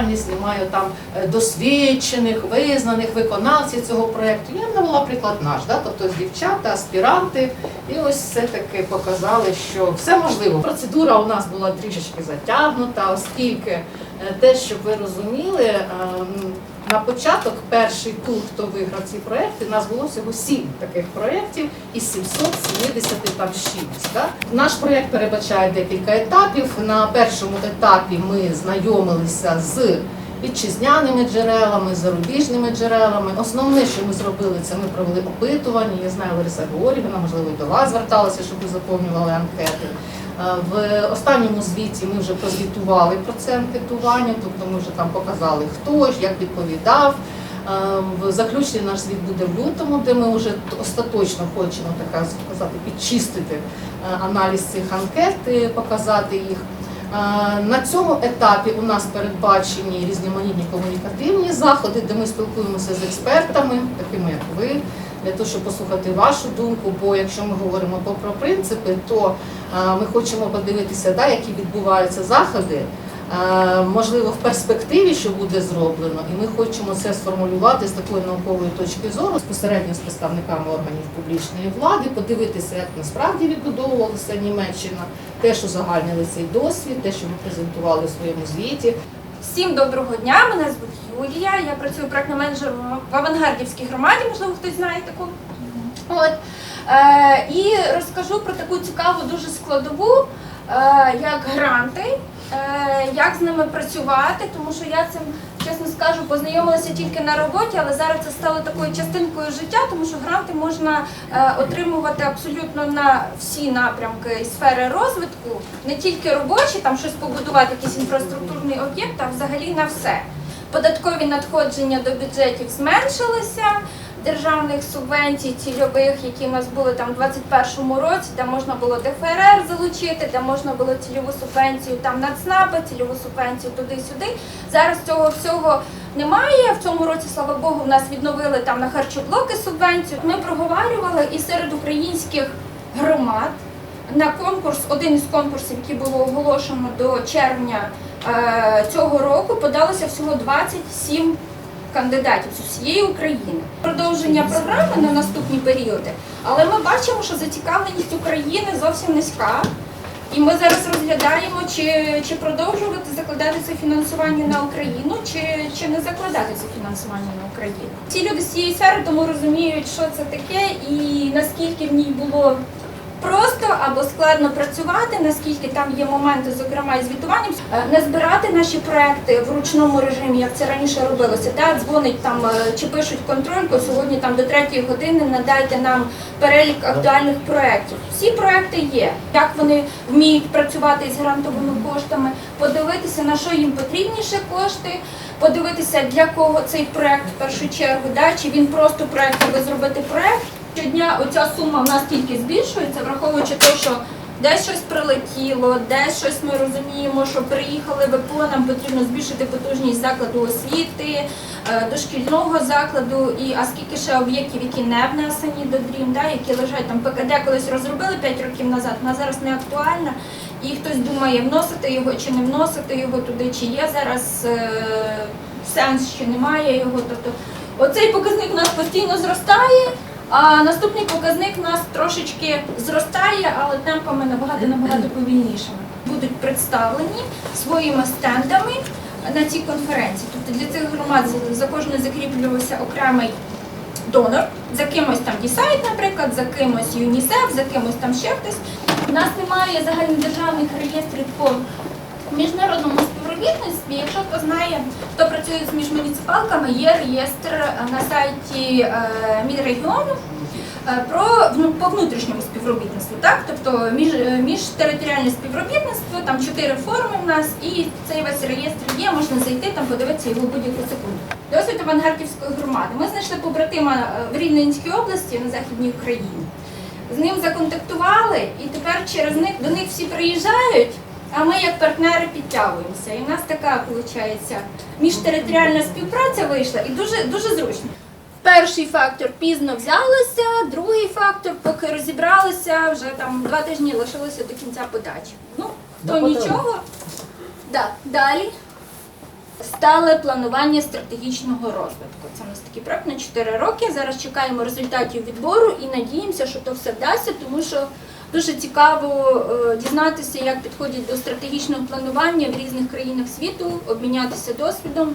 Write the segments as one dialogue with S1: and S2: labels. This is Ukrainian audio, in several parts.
S1: відповідальність, знімаю там е, досвідчених, визнаних виконавців цього проєкту. Я навела приклад наш, да? тобто дівчата, аспіранти, і ось все-таки показали, що все можливо. Процедура у нас була трішечки затягнута, оскільки е, те, щоб ви розуміли, е, м, на початок перший тур, хто виграв ці проекти, нас було всього сім таких проєктів із 770 там з чимось. Наш проєкт передбачає декілька етапів. На першому етапі ми знайомилися з вітчизняними джерелами, зарубіжними джерелами. Основне, що ми зробили, це ми провели опитування. Я знаю, Лариса Георгіївна, можливо, і до вас зверталася, щоб ви заповнювали анкети. Е, В останньому звіті ми вже прозвітували про це анкетування, тобто ми вже там показали, хто ж, як відповідав. Е, В заключний наш звіт буде в лютому, де ми вже остаточно хочемо так сказати, підчистити е, аналіз цих анкет, і показати їх. На цьому етапі у нас передбачені різноманітні комунікативні заходи, де ми спілкуємося з експертами, такими як ви, для того, щоб послухати вашу думку. Бо якщо ми говоримо про принципи, то е, ми хочемо подивитися, да, які відбуваються заходи. Е, Можливо, в перспективі, що буде зроблено, і ми хочемо це сформулювати з такої наукової точки зору безпосередньо з представниками органів публічної влади, подивитися, як насправді відбудовувалася Німеччина, те, що загальнили цей досвід, те, що ми презентували в своєму звіті.
S2: Всім доброго дня, мене звуть Юлія. Я працюю проектним менеджером в авангардівській громаді, можливо, хтось знає таку. От. Е, і розкажу про таку цікаву дуже складову, е, як гранти, е, як з ними працювати, тому що я цим, чесно скажу, познайомилася тільки на роботі, але зараз це стало такою частинкою життя, тому що гранти можна е, отримувати абсолютно на всі напрямки і сфери розвитку, не тільки робочі, там щось побудувати, якийсь інфраструктурний об'єкт, а взагалі на все. Податкові надходження до бюджетів зменшилися. Державних субвенцій цільових, які у нас були там у 2021 році, де можна було ДФРР залучити, де можна було цільову субвенцію там на ЦНАПи, цільову субвенцію туди-сюди. Зараз цього всього немає. В цьому році, слава Богу, в нас відновили там на харчоблоки субвенцію. Ми проговорювали і серед українських громад на конкурс, один із конкурсів, який було оголошено до червня е, цього року, подалося всього 27 кандидатів з усієї України. Продовження програми на наступні періоди, але ми бачимо, що зацікавленість України зовсім низька. І ми зараз розглядаємо, чи, чи продовжувати закладати це фінансування на Україну, чи, чи не закладати це фінансування на Україну. Ці люди з цієї сфери тому розуміють, що це таке, і наскільки в ній було просто або складно працювати, наскільки там є моменти, зокрема і звітуванням, Е, не збирати наші проекти в ручному режимі, як це раніше робилося. Да? Дзвонить там е, чи пишуть контрольку. Сьогодні там до третьої години надайте нам перелік актуальних проєктів. Всі проекти є. Як вони вміють працювати з грантовими коштами, подивитися на що їм потрібніше кошти. Подивитися для кого цей проект в першу чергу, да? чи він просто проект, аби зробити проект. Щодня оця сума в нас тільки збільшується, враховуючи те, що десь щось прилетіло, десь щось ми розуміємо, що приїхали ВПО, нам потрібно збільшити потужність закладу освіти, е, дошкільного закладу, і а скільки ще об'єктів, які не внесені до дрім, да, які лежать там ПКД колись розробили 5 років назад, вона зараз не актуальна. І хтось думає, вносити його чи не вносити його туди, чи є зараз е, сенс, чи немає його. Тобто оцей показник у нас постійно зростає. А наступний показник у нас трошечки зростає, але темпами набагато набагато повільнішими. Будуть представлені своїми стендами на цій конференції. Тобто для цих громад за- за закріплювався окремий донор, за кимось там Дісайт, наприклад, за кимось ЮНІСЕФ, за кимось там ще хтось. У нас немає загальнодержавних реєстрів по міжнародному співробітництві. Якщо хто знає, хто працює з міжмуніципалками, є реєстр на сайті е, Мінрегіону. е, Про по внутрішньому співробітництву, так тобто між, е, міжтериторіальне співробітництво, там чотири форми в нас, і цей весь реєстр є, можна зайти там, подивитися його будь-яку секунду. Досвід Авангардівської громади. Ми знайшли побратима в Рівненській області на західній Україні. З ним законтактували, і тепер через них до них всі приїжджають. А ми як партнери підтягуємося. І в нас така виходить міжтериторіальна співпраця вийшла і дуже дуже зручно. Перший фактор пізно взялися, другий фактор, поки розібралися, вже там два тижні лишилося до кінця подачі. Ну, то
S1: Ну,
S2: нічого. Да, далі. Стале планування стратегічного розвитку. Це у нас такий проект на 4 роки. Зараз чекаємо результатів відбору і надіємося, що то все вдасться, тому що дуже цікаво е, дізнатися, як підходять до стратегічного планування в різних країнах світу, обмінятися досвідом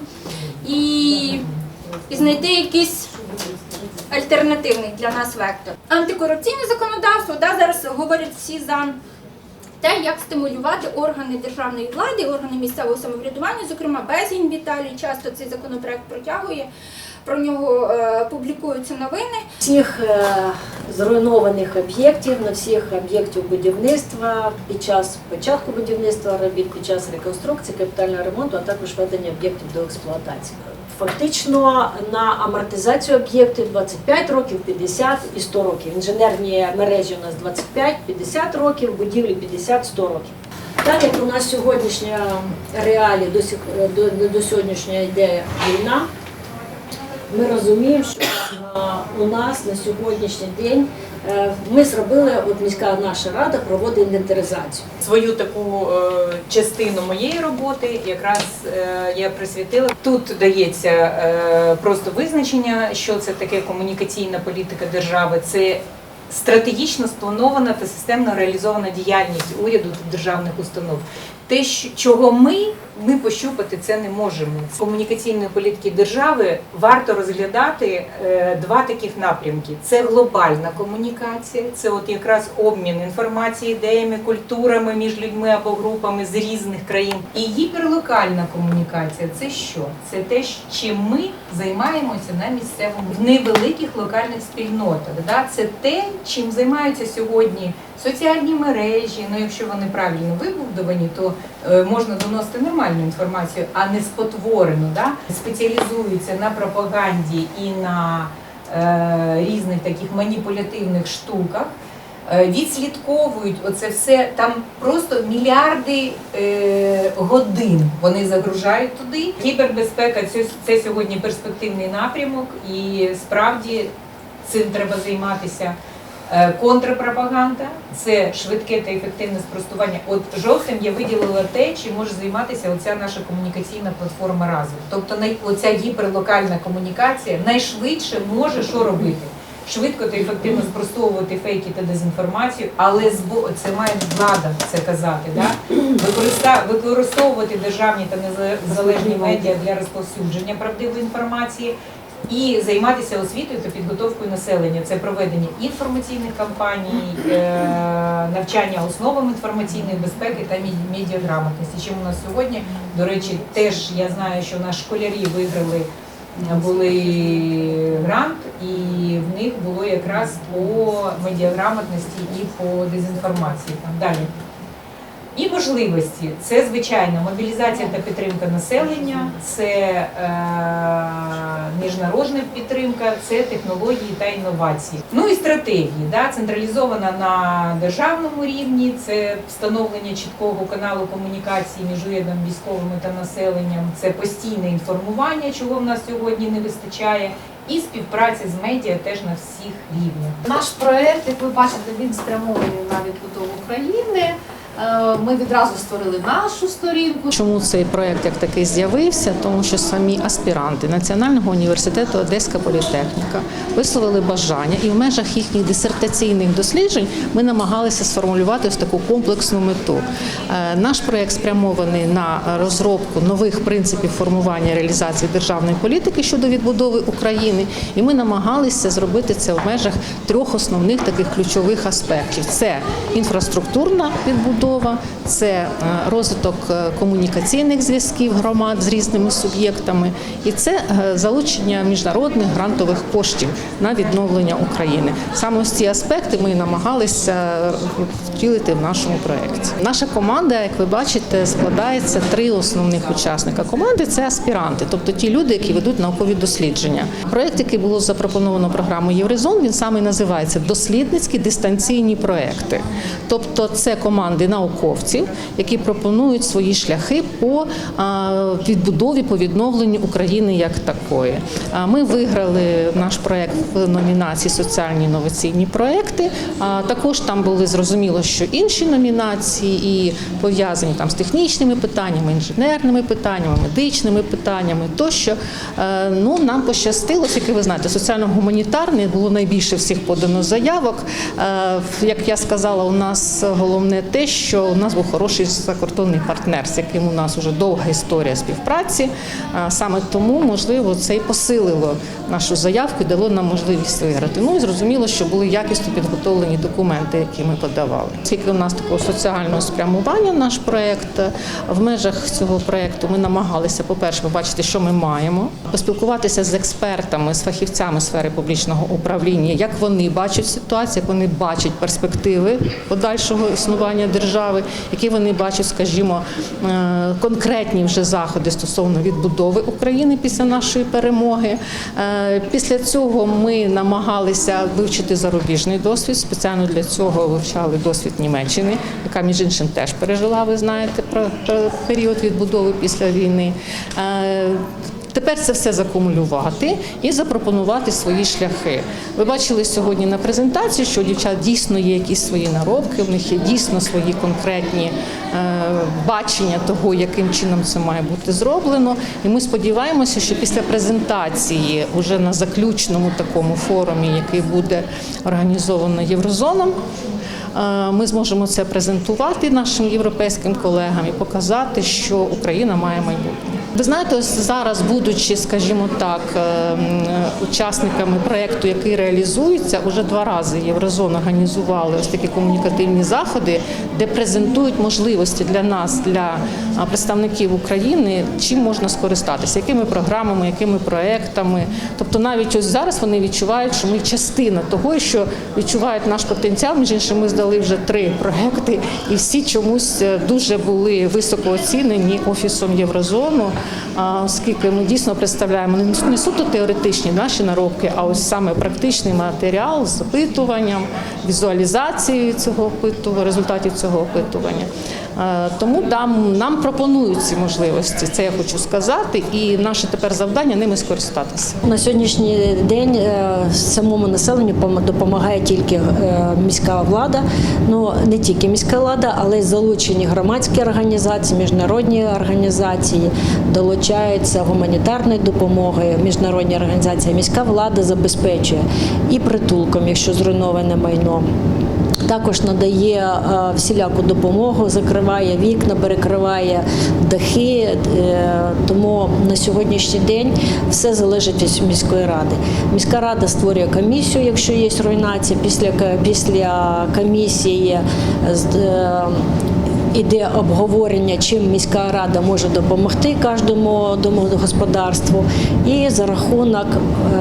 S2: і, і знайти якийсь альтернативний для нас вектор. Антикорупційне законодавство, да, зараз говорять всі за те, як стимулювати органи державної влади, органи місцевого самоврядування, зокрема Безгін Віталій часто цей законопроект протягує. Про нього е, публікуються новини.
S3: всіх е, зруйнованих об'єктів, на всіх об'єктів будівництва під час початку будівництва робіт, під час реконструкції, капітального ремонту, а також введення об'єктів до експлуатації. Фактично на амортизацію об'єктів 25 років, 50 і 100 років. Інженерні мережі у нас 25-50 років, будівлі 50-100 років. Так як у нас сьогоднішня реалії до, до, до сьогоднішнього йде війна, ми розуміємо, що у нас на сьогоднішній день е, ми зробили, от міська наша рада проводить інвентаризацію.
S4: Свою таку е, частину моєї роботи якраз е, я присвятила. Тут дається просто визначення, що це таке комунікаційна політика держави. Це стратегічно спланована та системно реалізована діяльність уряду та державних установ. Те, чого ми, ми пощупати це не можемо. З комунікаційної політики держави варто розглядати е, два таких напрямки: це глобальна комунікація, це от якраз обмін інформацією, ідеями, культурами між людьми або групами з різних країн. І гіперлокальна комунікація це що? Це те, чим ми займаємося на місцевому в невеликих локальних спільнотах. Да? Це те, чим займаються сьогодні соціальні мережі. Ну, якщо вони правильно вибудовані, то е, можна доносити нормальну інформацію, а не спотворену. Да? Спеціалізуються на пропаганді і на е, різних таких маніпулятивних штуках. Е, Відслідковують оце все там просто мільярди е, годин вони загружають туди. Кібербезпека це, це сьогодні перспективний напрямок, і справді цим треба займатися. Е, Контрпропаганда це швидке та ефективне спростування. От жовтим я виділила те, чим може займатися оця наша комунікаційна платформа разом. Тобто оця гіперлокальна комунікація найшвидше може що робити. Швидко та ефективно спростовувати фейки та дезінформацію, але збо це має влада це казати. Да? Використовувати державні та незалежні медіа для розповсюдження правдивої інформації і займатися освітою та підготовкою населення. Це проведення інформаційних кампаній, е, навчання основам інформаційної безпеки та медіаграмотності. Чим у нас сьогодні, до речі, теж я знаю, що наші школярі виграли. Були грант, і в них було якраз по медіаграмотності і по дезінформації. Там далі. Можливості це звичайно мобілізація та підтримка населення, це е, міжнародна підтримка, це технології та інновації. Ну і стратегії, да, централізована на державному рівні, це встановлення чіткого каналу комунікації між урядом, військовими та населенням, це постійне інформування, чого в нас сьогодні не вистачає, і співпраця з медіа теж на всіх рівнях.
S5: Наш проект, як ви бачите, він спрямований на відбудову країни. Е, Ми відразу створили нашу сторінку.
S1: Чому цей проект як такий з'явився? Тому що самі аспіранти Національного університету Одеська політехніка висловили бажання, і в межах їхніх дисертаційних досліджень ми намагалися сформулювати ось таку комплексну мету. Е, Наш проект спрямований на розробку нових принципів формування і реалізації державної політики щодо відбудови України, і ми намагалися зробити це в межах трьох основних таких ключових аспектів: це інфраструктурна відбудова, це е, розвиток е, комунікаційних зв'язків громад з різними суб'єктами, і це е, залучення міжнародних грантових коштів на відновлення України. Саме ось ці аспекти ми намагалися втілити в нашому проєкті. Наша команда, як ви бачите, складається три основних учасника. Команди це аспіранти, тобто ті люди, які ведуть наукові дослідження. Проєкт, який було запропоновано програмою Єврозон, він саме називається дослідницькі дистанційні проекти. Тобто, це команди науковців, які пропонують свої шляхи по відбудові, по відновленню України як такої. А Ми виграли наш проект в номінації Соціальні інноваційні проекти. А також там були зрозуміло, що інші номінації і пов'язані там з технічними питаннями, інженерними питаннями, медичними питаннями тощо. Е, Ну нам пощастило, оскільки ви знаєте, соціально-гуманітарний було найбільше всіх подано заявок. Е, Як я сказала, у нас головне те, що у нас був хороший закордонний партнер, з яким у нас вже довга історія співпраці. Саме тому, можливо, це і посилило нашу заявку і дало нам можливість виграти. Ну і зрозуміло, що були якісно підготовлені документи, які ми подавали. Оскільки у нас такого соціального спрямування наш проект в межах цього проекту ми намагалися, по-перше, побачити, що ми маємо, поспілкуватися з експертами, з фахівцями сфери публічного управління, як вони бачать ситуацію, як вони бачать перспективи подальшого існування держави, які вони бачать, скажімо, е, конкретні вже заходи стосовно відбудови України після нашої перемоги. Е, Після цього ми намагалися вивчити зарубіжний досвід. Спеціально для цього вивчали досвід Німеччини, яка між іншим теж пережила, ви знаєте, про, про період відбудови після війни. Тепер це все закумулювати і запропонувати свої шляхи. Ви бачили сьогодні на презентації, що у дівчат дійсно є якісь свої наробки, в них є дійсно свої конкретні е, бачення того, яким чином це має бути зроблено. І ми сподіваємося, що після презентації, уже на заключному такому форумі, який буде організовано Єврозоном, Е, Ми зможемо це презентувати нашим європейським колегам і показати, що Україна має майбутнє. Ви знаєте, зараз, будучи, скажімо так, е, м, е, учасниками проєкту, який реалізується, уже два рази Єврозон організували ось такі комунікативні заходи, де презентують можливості для нас, для представників України, чим можна скористатися, якими програмами, якими проектами. Тобто, навіть ось зараз вони відчувають, що ми частина того, що відчувають наш потенціал. Між іншим, ми здали вже три проекти, і всі чомусь е, дуже були високо оцінені офісом Єврозону, оскільки ми дійсно представляємо не- суто теоретичні наші наробки, а ось саме практичний матеріал з опитуванням, візуалізацією цього опитування, результатів цього опитування. Е, Тому нам, нам пропонують ці можливості. Це я хочу сказати, і наше тепер завдання ними скористатися.
S3: На сьогоднішній день е, самому населенню пом- допомагає тільки е, міська влада. Ну не тільки міська влада, але й залучені громадські організації, міжнародні організації, долучаються гуманітарної допомоги, міжнародні організації. Міська влада забезпечує і притулком, якщо зруйноване майно. Також надає е, всіляку допомогу, закриває вікна, перекриває дахи. Е, Тому на сьогоднішній день все залежить від міської ради. Міська рада створює комісію, якщо є руйнація. Після після комісії е, Іде обговорення, чим міська рада може допомогти кожному домогосподарству, і за рахунок е,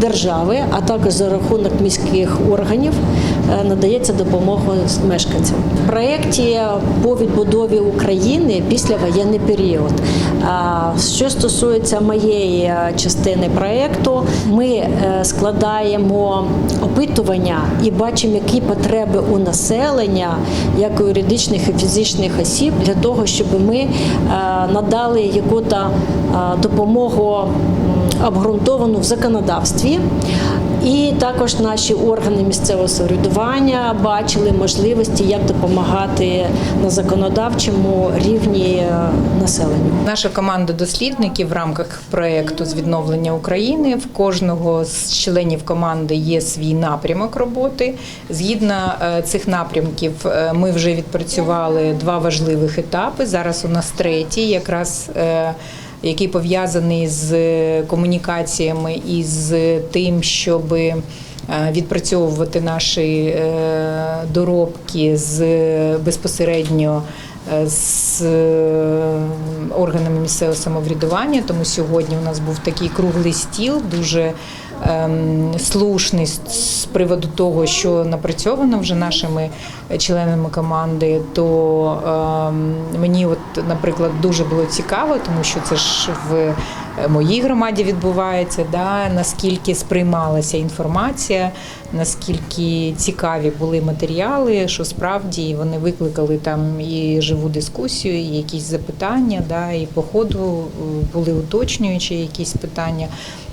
S3: держави, а також за рахунок міських органів е, надається допомога мешканцям. В проєкті по відбудові України після воєнний період. Що стосується моєї е, частини проєкту, ми складаємо опитування і бачимо, які потреби у населення, як у юридичних і фізичних осіб, для того, щоб ми е, надали яку-то е, допомогу обґрунтовану в законодавстві. І також наші органи місцевого самоврядування бачили можливості, як допомагати на законодавчому рівні е, населенню.
S4: Наша команда дослідників в рамках проекту з відновлення України в кожного з членів команди є свій напрямок роботи. Згідно е, цих напрямків, е, ми вже відпрацювали два важливих етапи. Зараз у нас третій, якраз. Е, Який пов'язаний з комунікаціями і з тим, щоб е, відпрацьовувати наші е, доробки з безпосередньо е, з е, органами місцевого самоврядування. Тому сьогодні у нас був такий круглий стіл, дуже ем, слушний з- приводу того, що напрацьовано вже нашими членами команди. То ем, мені, от, наприклад, дуже було цікаво, тому що це ж в моїй громаді відбувається, да, наскільки сприймалася інформація, наскільки цікаві були матеріали, що справді вони викликали там і живу дискусію, і якісь запитання, да, і по ходу е, були уточнюючі якісь питання.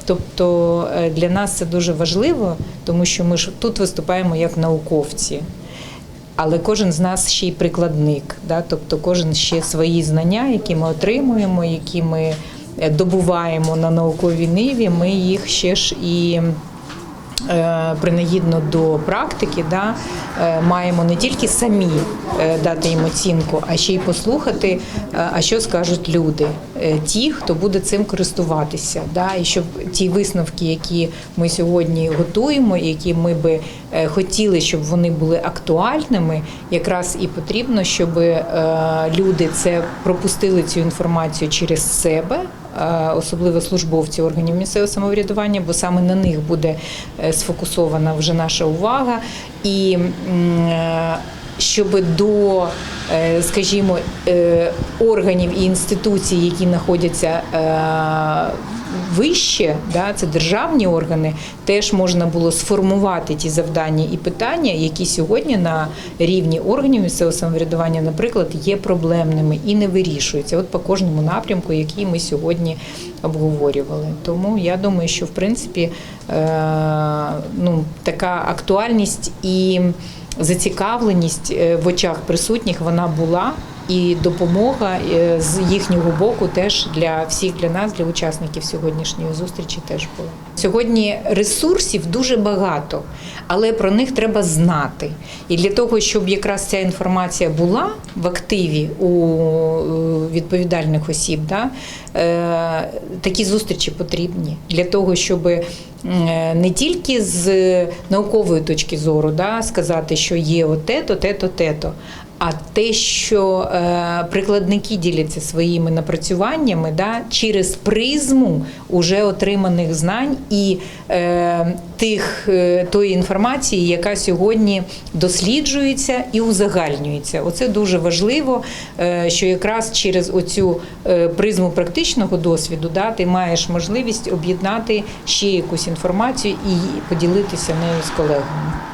S4: Тобто е, для нас це дуже важливо, тому що ми ж тут виступаємо як науковці. Але кожен з нас ще й прикладник, да? тобто кожен ще свої знання, які ми отримуємо, які ми е, добуваємо на науковій ниві, ми їх ще ж і принагідно до практики, да, е, маємо не тільки самі е, дати їм оцінку, а ще й послухати, е, а що скажуть люди, е, ті, хто буде цим користуватися. Да, і щоб ті висновки, які ми сьогодні готуємо, які ми би е, хотіли, щоб вони були актуальними, якраз і потрібно, щоб е, люди це пропустили цю інформацію через себе. Е, Особливо службовці органів місцевого самоврядування, бо саме на них буде е, сфокусована вже наша увага, і е, щоб до, скажімо, органів і інституцій, які знаходяться вище, да, це державні органи, теж можна було сформувати ті завдання і питання, які сьогодні на рівні органів місцевого самоврядування, наприклад, є проблемними і не вирішуються. От по кожному напрямку, який ми сьогодні обговорювали. Тому я думаю, що в принципі е, ну, така актуальність і зацікавленість е, в очах присутніх вона була. І допомога е, з їхнього боку теж для всіх для нас, для учасників сьогоднішньої зустрічі, теж була. Сьогодні ресурсів дуже багато, але про них треба знати. І для того, щоб якраз ця інформація була в активі у е, відповідальних осіб, да, е, такі зустрічі потрібні для того, щоб не тільки з наукової точки зору да, сказати, що є те-то, те-то, те-то, а те, що е, прикладники діляться своїми напрацюваннями да, через призму уже отриманих знань і е, тих, е, тої інформації, яка сьогодні досліджується і узагальнюється. Оце дуже важливо, е, що якраз через оцю призму практичного досвіду да, ти маєш можливість об'єднати ще якусь інформацію і поділитися нею з колегами.